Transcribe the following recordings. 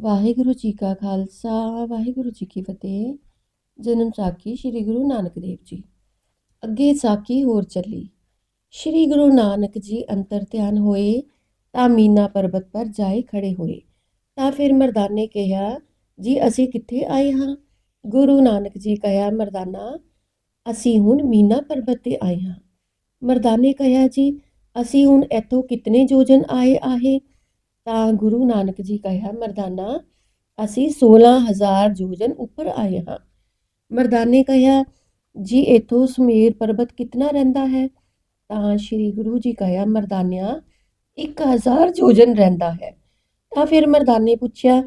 ਵਾਹਿਗੁਰੂ ਜੀ ਕਾ ਖਾਲਸਾ, ਵਾਹਿਗੁਰੂ ਜੀ ਕੀ ਫਤਿਹ। ਜਨਮ ਸਾਖੀ ਸ੍ਰੀ ਗੁਰੂ ਨਾਨਕ ਦੇਵ ਜੀ। ਅੱਗੇ ਸਾਖੀ ਹੋਰ ਚੱਲੀ। ਸ੍ਰੀ ਗੁਰੂ ਨਾਨਕ ਜੀ ਅੰਤਰ ਧਿਆਨ ਹੋਏ, ਤਾਂ ਮੀਨਾ ਪਰਬਤ ਪਰ ਜਾਏ ਖੜੇ ਹੋਏ। ਤਾਂ ਫਿਰ ਮਰਦਾਨੇ ਕਿਹਾ, ਜੀ, ਅਸੀਂ ਕਿੱਥੇ ਆਏ ਹਾਂ? ਗੁਰੂ ਨਾਨਕ ਜੀ ਕਹਿਆ ਮਰਦਾਨਾ, ਅਸੀਂ ਹੁਣ ਮੀਨਾ ਪਰਬਤ ਤੇ ਆਏ ਹਾਂ। ਮਰਦਾਨੇ ਕਹਿਆ ਜੀ, ਅਸੀਂ ਹੁਣ ਇੱਥੋਂ ਕਿਤਨੇ ਜੋਜਨ ਆਏ ਆਹੇ ਤਾਂ ਗੁਰੂ ਨਾਨਕ ਜੀ ਕਹਿਆ ਮਰਦਾਨਾ, ਅਸੀਂ 16000 ਜੋਜਨ ਉੱਪਰ ਆਏ ਹਾਂ। ਮਰਦਾਨੇ ਕਹਿਆ, ਜੀ, ਇਥੋਂ ਸਮੇਰ ਪਰਬਤ ਕਿਤਨਾ ਰਹਿੰਦਾ ਹੈ? ਤਾਂ ਸ੍ਰੀ ਗੁਰੂ ਜੀ ਕਹਿਆ, ਮਰਦਾਨਿਆ 1000 ਜੋਜਨ ਰਹਿੰਦਾ ਹੈ। ਤਾਂ ਫਿਰ ਮਰਦਾਨੇ ਪੁੱਛਿਆ,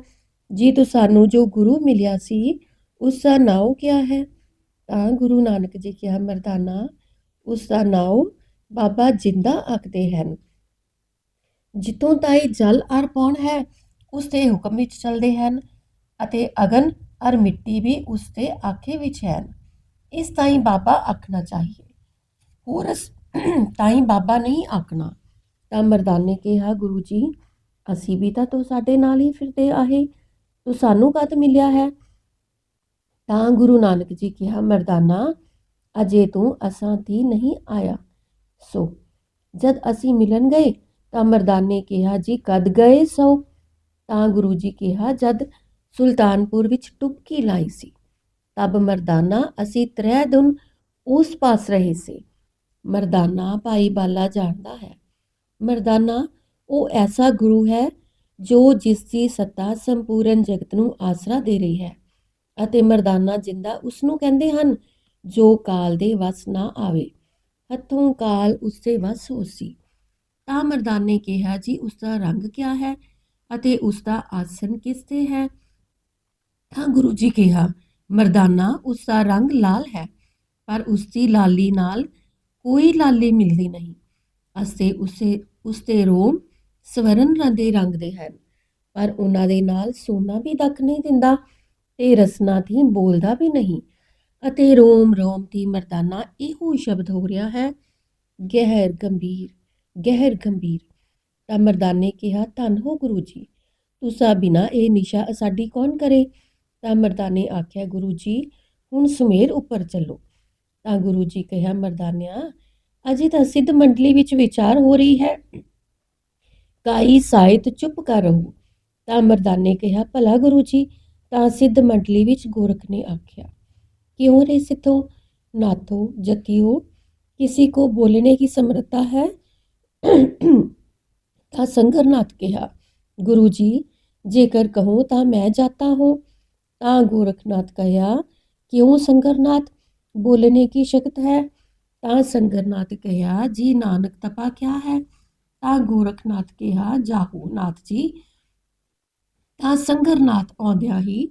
ਜੀ ਤੂੰ ਸਾਨੂੰ ਜੋ ਗੁਰੂ ਮਿਲਿਆ ਸੀ, ਉਸ ਦਾ ਨਾਮ ਕਿਆ ਹੈ? ਤਾਂ ਗੁਰੂ ਨਾਨਕ ਜੀ ਕਿਹਾ, ਮਰਦਾਨਾ, ਉਸ ਦਾ ਨਾਮ ਬਾਬਾ ਜਿੰਦਾ ਆਖਦੇ ਹਨ। ਜਿੱਥੋਂ ਤਾਈ ਜਲ ਅਰ ਪੌਣ ਹੈ, ਉਸ ਦੇ ਹੁਕਮ ਵਿੱਚ ਚੱਲਦੇ ਹਨ ਅਤੇ ਅਗਨ ਅਰ ਮਿੱਟੀ ਵੀ ਉਸ ਦੇ ਆਖੇ ਵਿੱਚ ਹਨ। ਇਸ ਤਾਈ ਬਾਬਾ ਆਖਣਾ ਚਾਹੀਏ। ਹੋਰ ਤਾਈ ਬਾਬਾ ਨਹੀਂ ਆਖਣਾ। ਤਾਂ ਮਰਦਾਨੇ ਕਿਹਾ, ਗੁਰੂ ਜੀ, ਅਸੀਂ ਵੀ ਤਾਂ ਤੂੰ ਸਾਡੇ ਨਾਲ ਹੀ ਫਿਰਦੇ ਆਹੇ। ਤੂੰ ਸਾਨੂੰ ਕਦ ਮਿਲਿਆ ਹੈ? ਤਾਂ ਗੁਰੂ ਨਾਨਕ ਜੀ ਕਿਹਾ, ਮਰਦਾਨਾ, ਅਜੇ ਤੂੰ ਅਸਾਂ ਦੀ ਨਹੀਂ ਆਇਆ। ਸੋ, ਜਦ ਅਸੀਂ ਮਿਲਣ ਗਏ ਤਾਂ ਮਰਦਾਨੇ ਕਿਹਾ, ਜੀ, ਕਦ ਗਏ ਸੋ? ਤਾਂ ਗੁਰੂ ਜੀ ਕਿਹਾ, ਜਦ ਸੁਲਤਾਨਪੁਰ ਵਿੱਚ ਟੁਪਕੀ ਲਾਈ ਸੀ, ਤਬ ਮਰਦਾਨਾ ਅਸੀਂ ਤ੍ਰੈ ਦਿਨ ਉਸ ਪਾਸ ਰਹੇ ਸੀ। ਮਰਦਾਨਾ ਭਾਈ ਬਾਲਾ ਜਾਣਦਾ ਹੈ। ਮਰਦਾਨਾ, ਉਹ ਐਸਾ ਗੁਰੂ ਹੈ ਜੋ ਜਿਸ ਦੀ ਸੱਤਾ ਸੰਪੂਰਨ ਜਗਤ ਨੂੰ ਆਸਰਾ ਦੇ ਰਹੀ ਹੈ ਅਤੇ ਮਰਦਾਨਾ ਜਿੰਦਾ ਉਸ ਨੂੰ ਕਹਿੰਦੇ ਹਨ, ਜੋ ਕਾਲ ਦੇ ਵਸ ਨਾ ਆਵੇ। ਹੱਥੋਂ ਕਾਲ ਉਸਦੇ ਵਸ ਹੋਸੀ। ਤਾਂ ਮਰਦਾਨੇ ਕਿਹਾ, ਜੀ ਉਸ ਦਾ ਰੰਗ ਕਿਆ ਹੈ ਅਤੇ ਉਸ ਦਾ ਆਸਨ ਕਿਸ ਤੇ ਹੈ? ਤਾਂ ਗੁਰੂ ਜੀ ਕਿਹਾ, ਮਰਦਾਨਾ ਉਸ ਦਾ ਰੰਗ ਲਾਲ ਹੈ, ਪਰ ਉਸ ਦੀ ਲਾਲੀ ਨਾਲ ਕੋਈ ਲਾਲੀ ਮਿਲਦੀ ਨਹੀਂ। ਅਸੇ ਉਸੇ ਉਸ ਦੇ ਰੋਮ ਸਵਰਨ ਦੇ ਰੰਗ ਦੇ ਹਨ, ਪਰ ਉਹਨਾਂ ਦੇ ਨਾਲ ਸੋਨਾ ਵੀ ਦੱਖ ਨਹੀਂ ਦਿੰਦਾ ਤੇ ਰਸਨਾ ਦੀ ਬੋਲਦਾ ਵੀ ਨਹੀਂ। ਅਤੇ ਰੋਮ ਰੋਮ ਦੀ ਮਰਦਾਨਾ ਇਹੋ ਸ਼ਬਦ ਹੋ ਰਿਹਾ ਹੈ, ਗਹਿਰ, ਗੰਭੀਰ ਗਹਿਰ ਗੰਭੀਰ ਤਾਂ ਮਰਦਾਨੇ ਕਿਹਾ ਧੰਨ ਹੋ ਗੁਰੂ ਜੀ ਤੁਸਾਂ ਬਿਨਾ ਇਹ ਨਿਸ਼ਾ ਸਾਡੀ ਕੌਣ ਕਰੇ ਤਾਂ ਮਰਦਾਨੇ ਆਖਿਆ ਗੁਰੂ ਜੀ ਹੁਣ ਸੁਮੇਰ ਉੱਪਰ ਚੱਲੋ ਤਾਂ ਗੁਰੂ ਜੀ ਕਿਹਾ ਮਰਦਾਨਿਆ ਅਜੇ ਤਾਂ ਸਿੱਧ ਮੰਡਲੀ ਵਿੱਚ ਵਿਚਾਰ ਹੋ ਰਹੀ ਹੈ ਕਾਈ ਸਾਹਿਤ ਚੁੱਪ ਕਰ ਰਹੋ ਤਾਂ ਮਰਦਾਨੇ ਕਿਹਾ ਭਲਾ ਗੁਰੂ ਜੀ ਤਾਂ ਸਿੱਧ ਮੰਡਲੀ ਵਿੱਚ ਗੋਰਖ ਨੇ ਆਖਿਆ क्यों रे सिद्धो नाथो जतियो किसी को बोलने की समर्था है ਤਾਂ ਸੰਗਰਨਾਥ ਕਿਹਾ ਗੁਰੂ ਜੀ ਜੇਕਰ ਕਹੋ ਤਾਂ ਮੈਂ ਜਾਤਾ ਹੂੰ ਤਾਂ ਗੋਰਖਨਾਥ ਕਹਿਆ ਕਿਉਂ ਸੰਗਰਨਾਥ ਬੋਲਣੇ ਕੀ ਸ਼ਕਤ ਹੈ ਤਾਂ ਸੰਗਰਨਾਥ ਕਹਿਆ ਜੀ ਨਾਨਕ ਤਪਾ ਕਿਆ ਹੈ ਤਾਂ ਗੋਰਖਨਾਥ ਕਿਹਾ ਜਾਹੂ ਨਾਥ ਜੀ ਤਾਂ ਸੰਗਰਨਾਥ ਆਉਂਦਿਆਂ ਹੀ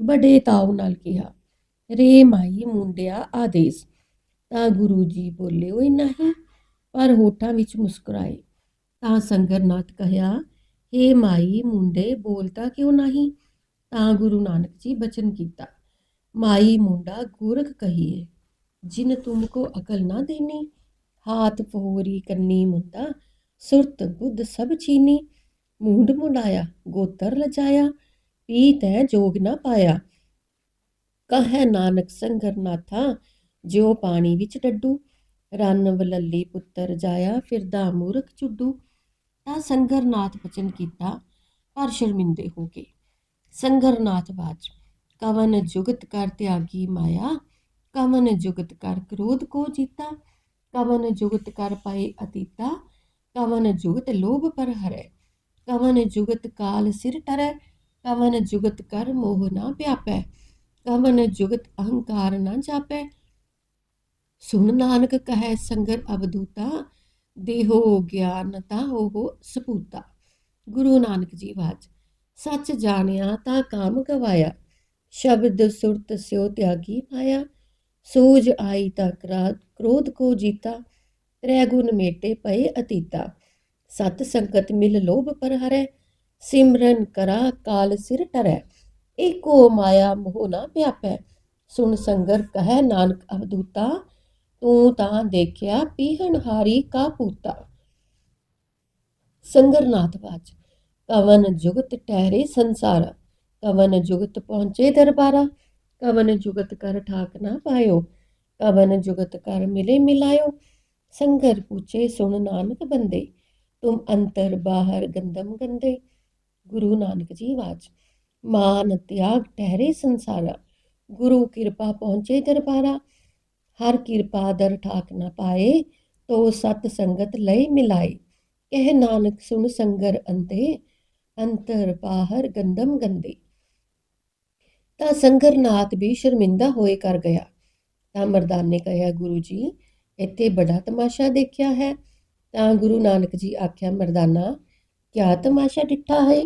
ਬੜੇ ਤਾਉ ਨਾਲ ਕਿਹਾ ਰੇ ਮਾਈ ਮੁੰਡਿਆ ਆਦੇਸ਼ ਤਾਂ ਗੁਰੂ ਜੀ ਬੋਲੇ ਓਏ ਨਹੀਂ ਪਰ ਹੋਠਾਂ ਵਿੱਚ ਮੁਸਕਰਾਏ। ਤਾਂ ਸੰਗਰਨਾਥ ਕਹਿਆ, ਹੇ ਮਾਈ, ਮੁੰਡੇ ਬੋਲਤਾ ਕਿਉਂ ਨਹੀਂ? ਤਾਂ ਗੁਰੂ ਨਾਨਕ ਜੀ ਬਚਨ ਕੀਤਾ, ਮਾਈ, ਮੁੰਡਾ, ਗੋਰਖ ਕਹੀਏ, ਜਿਨ ਤੁਮ ਕੋ ਅਕਲ ਨਾ ਦੇਨੀ, ਹਾਥ ਫੋਰੀ ਕੰਨੀ ਮੁੰਡਾ, ਸੁਰਤ ਬੁੱਧ ਸਭ ਚੀਨੀ, ਮੂੰਡ ਮੁੰਡਾਇਆ, ਗੋਤਰ ਲਜਾਇਆ ਪੀ ਤੈ ਜੋਗ ਨਾ ਪਾਇਆ। ਕਹੈ ਨਾਨਕ ਸੰਗਰਨਾਥਾ ਜਿਉ ਪਾਣੀ ਵਿੱਚ ਡੱਡੂ ਰੰਨ ਵਲੱਲੀ ਪੁੱਤਰ ਜਾਇਆ, ਫਿਰਦਾ ਮੂਰਖ ਚੁੱਡੂ ਤਾਂ ਸੰਗਰਨਾਥ ਬਚਨ ਕੀਤਾ, ਪਰ ਸ਼ਰਮਿੰਦੇ ਹੋ ਗਏ। ਸੰਗਰਨਾਥ ਬਾਜ ਕਵਨ ਜੁਗਤ ਕਰ ਤਿਆਗੀ ਮਾਇਆ, ਕਵਨ ਜੁਗਤ ਕਰ ਕ੍ਰੋਧ ਕੋ ਜੀਤਾ, ਕਵਨ ਜੁਗਤ ਕਰ ਪਏ ਅਤੀਤਾ, ਕਵਨ ਜੁਗਤ ਲੋਭ ਪਰ ਹਰੈ, ਕਵਨ ਜੁਗਤ ਕਾਲ ਸਿਰ ਟਰੈ, ਕਵਨ ਜੁਗਤ ਕਰ ਮੋਹ ਨਾ ਪਿਆਪੈ, ਕਵਨ ਜੁਗਤ ਅਹੰਕਾਰ ਨਾ ਜਾਪੈ ਸੁਣ ਨਾਨਕ ਕਹੈ ਸੰਗਰ ਅਵਦੂਤਾ ਦੇਹੋ ਗਿਆਨ ਤਾ ਸਪੂਤਾ। ਗੁਰੂ ਨਾਨਕ ਜੀ ਬਾਜ ਸੱਚ ਜਾਣਿਆ ਤਾਂ ਕਾਮ ਗਵਾਇਆ, ਸ਼ਬਦ ਸੁਰਤ ਸਿਓ ਤਿਆਗੀ ਪਾਇਆ। ਸੂਝ ਆਈ ਤਾਂ ਕਰਾ, ਕ੍ਰੋਧ ਕੋ ਜੀਤਾ, ਤ੍ਰੈ ਗੁਣ ਮੇਟੇ ਪਏ ਅਤੀਤਾ। ਸਤ ਸੰਗਤ ਮਿਲ ਲੋਭ ਪਰ ਹਰੈ, ਸਿਮਰਨ ਕਰਾ ਕਾਲ ਸਿਰ ਟਰੈ। ਏਕੋ ਮਾਇਆ ਮੋਹ ਨਾ ਪਿਆਪੈ, ਸੁਣ ਸੰਗਰ ਕਹੈ ਨਾਨਕ ਅਵਦੂਤਾ ਤੂੰ ਤਾਂ ਦੇਖਿਆ ਪੀਹਣ ਹਾਰੀ ਕਾ ਪੂਤਾ। ਸੰਗਰਨਾਥ ਵਾਚ ਕਵਨ ਜੁਗਤ ਟਹਿਰੇ ਸੰਸਾਰ। ਕਵਨ ਜੁਗਤ ਪਹੁੰਚੇ ਦਰਬਾਰਾ। ਕਵਨ ਜੁਗਤ ਕਰ ਠਾਕ ਨਾ ਪਾਇਓ। ਕਵਨ ਜੁਗਤ ਕਰ ਮਿਲੇ ਮਿਲਾਇਓ। ਸੰਗਰ ਪੁੱਛੇ ਸੁਣ ਨਾਨਕ ਬੰਦੇ। ਤੁਮ ਅੰਤਰ ਬਾਹਰ ਗੰਦਮ ਗੰਦੇ। ਗੁਰੂ ਨਾਨਕ ਜੀ ਆਵਾਜ਼ ਮਾਨ ਤਿਆਗ ਠਹਿਰੇ ਸੰਸਾਰਾ। ਗੁਰੂ ਕਿਰਪਾ ਪਹੁੰਚੇ ਦਰਬਾਰਾ। ਹਰ ਕਿਰਪਾ ਦਰ ਠਾਕ ਨਾ ਪਾਏ, ਤੋ ਸਤ ਸੰਗਤ ਲਈ ਮਿਲਾਈ ਇਹ ਨਾਨਕ ਸੁਣ ਸੰਗਰ ਅੰਤੇ ਅੰਤਰ ਬਾਹਰ ਗੰਦਮ ਗੰਦੀ ਤਾਂ ਸੰਗਰ ਸੰਗਰਨਾਥ ਵੀ ਸ਼ਰਮਿੰਦਾ ਹੋਏ ਕਰ ਗਿਆ। ਤਾਂ ਮਰਦਾਨ ਨੇ ਕਹਿਆ ਗੁਰੂ ਜੀ, ਇੱਥੇ ਬੜਾ ਤਮਾਸ਼ਾ ਦੇਖਿਆ ਹੈ। ਤਾਂ ਗੁਰੂ ਨਾਨਕ ਜੀ ਆਖਿਆ, ਮਰਦਾਨਾ, ਕਿਆ ਤਮਾਸ਼ਾ ਡਿੱਠਾ ਹੈ?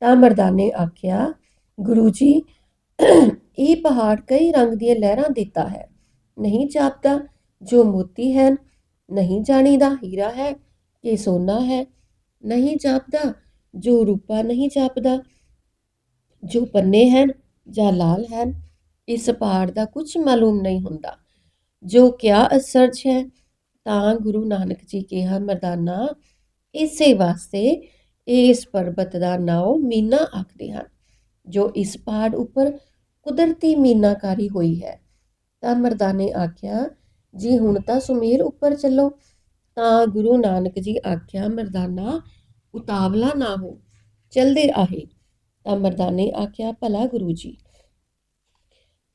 ਤਾਂ ਮਰਦਾਨੇ ਆਖਿਆ, ਗੁਰੂ ਜੀ, ਇਹ ਪਹਾੜ ਕਈ ਰੰਗ ਦੀਆਂ ਲਹਿਰਾਂ ਦਿੱਤਾ ਹੈ। ਨਹੀਂ ਜਾਪਦਾ, ਜੋ ਮੋਤੀ ਹੈ ਨਹੀਂ ਜਾਣੀਦਾ, ਹੀਰਾ ਹੈ ਕਿ ਸੋਨਾ ਹੈ। ਨਹੀਂ ਜਾਪਦਾ, ਜੋ ਰੂਪਾ ਨਹੀਂ ਜਾਪਦਾ, ਜੋ ਪੰਨੇ ਹਨ ਜਾਂ ਲਾਲ ਹਨ, ਇਸ ਪਹਾੜ ਦਾ ਕੁਝ ਮਾਲੂਮ ਨਹੀਂ ਹੁੰਦਾ। ਜੋ ਕਿਆ ਅਸਰਜ ਹੈ, ਤਾਂ ਗੁਰੂ ਨਾਨਕ ਜੀ ਕਿਹਾ, ਮਰਦਾਨਾ, ਇਸੇ ਵਾਸਤੇ ਇਸ ਪਰਬਤ ਦਾ ਨਾਮ ਮੀਨਾ ਆਖਦੇ ਹਨ, ਜੋ ਇਸ ਪਹਾੜ ਉੱਪਰ ਕੁਦਰਤੀ ਮੀਨਾਕਾਰੀ ਹੋਈ ਹੈ। ਤਾਂ ਮਰਦਾਨੇ ਆਖਿਆ, ਜੀ ਹੁਣ ਤਾਂ ਸੁਮੇਰ ਉੱਪਰ ਚੱਲੋ। ਤਾਂ ਗੁਰੂ ਨਾਨਕ ਜੀ ਆਖਿਆ, ਮਰਦਾਨਾ, ਉਤਾਵਲਾ ਨਾ ਹੋ, ਚਲਦੇ ਆਹੇ। ਤਾਂ ਮਰਦਾਨੇ ਆਖਿਆ, ਭਲਾ ਗੁਰੂ ਜੀ।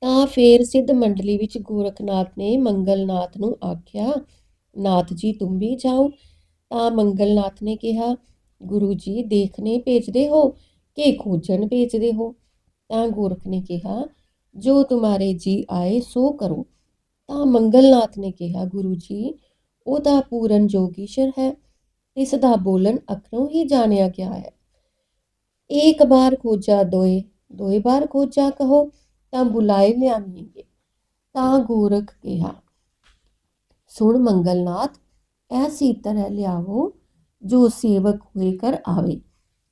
ਤਾਂ ਫੇਰ ਸਿੱਧ ਮੰਡਲੀ ਵਿੱਚ ਗੋਰਖਨਾਥ ਨੇ ਮੰਗਲਨਾਥ ਨੂੰ ਆਖਿਆ, ਨਾਥ ਜੀ, ਤੁਮ ਵੀ ਜਾਓ। ਤਾਂ ਮੰਗਲਨਾਥ ਨੇ ਕਿਹਾ, ਗੁਰੂ ਜੀ, ਦੇਖਣੇ ਭੇਜਦੇ ਹੋ ਕਿ ਖੋਜਣ ਭੇਜਦੇ ਹੋ? ਤਾਂ ਗੋਰਖ ਨੇ ਕਿਹਾ ਜੋ ਤੁਮਾਰੇ ਜੀ ਆਏ ਸੋ ਕਰੋ ਤਾਂ ਮੰਗਲਨਾਥ ਨੇ ਕਿਹਾ ਗੁਰੂ ਜੀ ਉਹ ਤਾਂ ਪੂਰਨ ਜੋਗੀਸ਼ਰ ਹੈ ਇਸ ਦਾ ਬੋਲਣ ਅਖਰੋਂ ਹੀ ਜਾਣਿਆ ਗਿਆ ਹੈ ਇੱਕ ਬਾਰ ਖੋਜਾ ਦੋਏ ਦੋਏ ਬਾਰ ਖੋਜਾ ਕਹੋ ਤਾਂ ਬੁਲਾਏ ਲਿਆਵਾਂਗੇ ਤਾਂ ਗੋਰਖ ਕਿਹਾ ਸੁਣ ਮੰਗਲਨਾਥ ਐਸੀ ਤਰ੍ਹਾਂ ਲਿਆਵੋ ਜੋ ਸੇਵਕ ਹੋਏ ਕਰ ਆਵੇ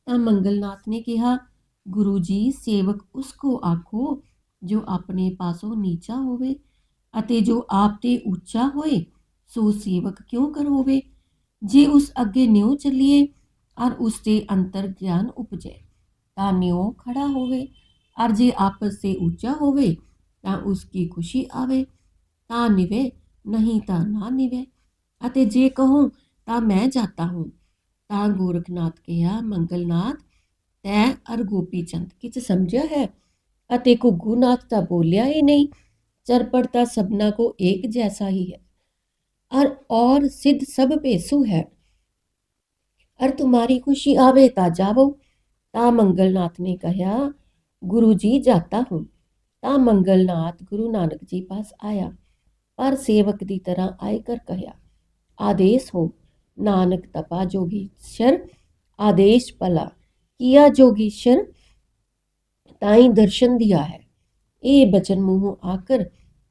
ਤਾਂ ਮੰਗਲਨਾਥ ਨੇ ਕਿਹਾ ਗੁਰੂ ਜੀ ਸੇਵਕ ਉਸ ਕੋ ਆਖੋ ਜੋ ਆਪਣੇ ਪਾਸੋਂ ਨੀਚਾ ਹੋਵੇ ਅਤੇ ਜੋ ਆਪ ਤੇ ਉੱਚਾ ਹੋਏ, ਸੋ ਸੇਵਕ ਕਿਉਂ ਕਰ ਹੋਵੇ? ਜੇ ਉਸ ਅੱਗੇ ਨਿਉ ਚੱਲੀਏ ਔਰ ਉਸ ਤੇ ਅੰਤਰ ਗਿਆਨ ਉਪਜੇ, ਤਾਂ ਨਿਉ ਖੜਾ ਹੋਵੇ। ਔਰ ਜੇ ਆਪਸ ਤੇ ਉੱਚਾ ਹੋਵੇ, ਤਾਂ ਉਸ ਕੀ ਖੁਸ਼ੀ ਆਵੇ? ਤਾਂ ਨਿਵੇ, ਨਹੀਂ ਤਾਂ ਨਾ ਨਿਵੇ। ਅਤੇ ਜੇ ਕਹੂੰ, ਤਾਂ ਮੈਂ ਜਾਤਾ ਹੂੰ। ਤਾਂ ਗੋਰਖਨਾਥ ਕਿਹਾ, ਮੰਗਲਨਾਥ, ਤੈ ਅਰ ਗੋਪੀ ਚੰਦ, ਕਿਚ ਸਮਝਿਆ ਹੈ? ਅਤੇ ਘੁੱਗੂਨਾਥ ਤਾਂ ਬੋਲਿਆ ਹੀ ਨਹੀਂ ਚਰਪੜ ਤਾਂ ਸਭਨਾ ਕੋ ਇੱਕ ਜੈਸਾ ਹੀ ਹੈ और और सिद्ध सब पेसु है और तुम्हारी खुशी आवे ता जावो ता मंगलनाथ ने कहा गुरु जी जाता हूँ ता मंगलनाथ गुरु नानक जी पास आया पर सेवक दी तरह आए कर कहा आदेश हो नानक तपा जोगीश्वर आदेश भला किया जोगीश्वर ताई दर्शन दिया है ਇਹ ਬਚਨ ਮੂੰਹੋਂ ਆਕਰ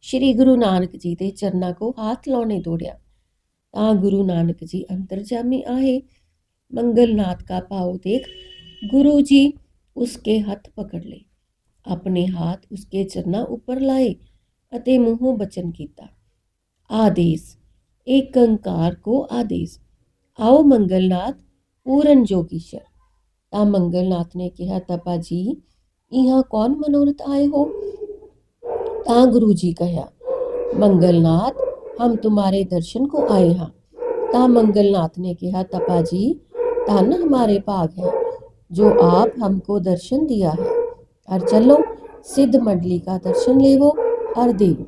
ਸ਼੍ਰੀ ਗੁਰੂ ਨਾਨਕ ਜੀ ਦੇ ਚਰਨਾਂ ਕੋ ਹੱਥ ਲਾਉਣੇ ਦੌੜਿਆ ਤਾਂ ਗੁਰੂ ਨਾਨਕ ਜੀ ਅੰਤਰਜਾਮੀ ਆਏ मंगलनाथ का भाव देख गुरु जी उसके हथ पकड़ ले ਆਪਣੇ ਹੱਥ ਉਸਕੇ ਚਰਨਾਂ ਉੱਪਰ ਲਾਏ ਅਤੇ ਮੂੰਹੋਂ ਬਚਨ ਕੀਤਾ ਆਦੇਸ਼ ਏਕ ਅੰਕਾਰ ਕੋ ਆਦੇਸ਼ ਆਓ ਮੰਗਲਨਾਥ ਪੂਰਨ ਜੋਗੀਸ਼ਰ ਤਾਂ ਮੰਗਲਨਾਥ ਨੇ ਕਿਹਾ ਤਪਾ ਜੀ यहाँ कौन मनोरथ आए हो? ता गुरु जी कहया, मंगलनाथ, हम तुम्हारे दर्शन को आए हाँ। ता मंगलनाथ ने कहा तपा जी धन हमारे भाग है, जो आप हमको दर्शन दिया है। और चलो, सिद्ध मंडली का दर्शन लेवो और देवो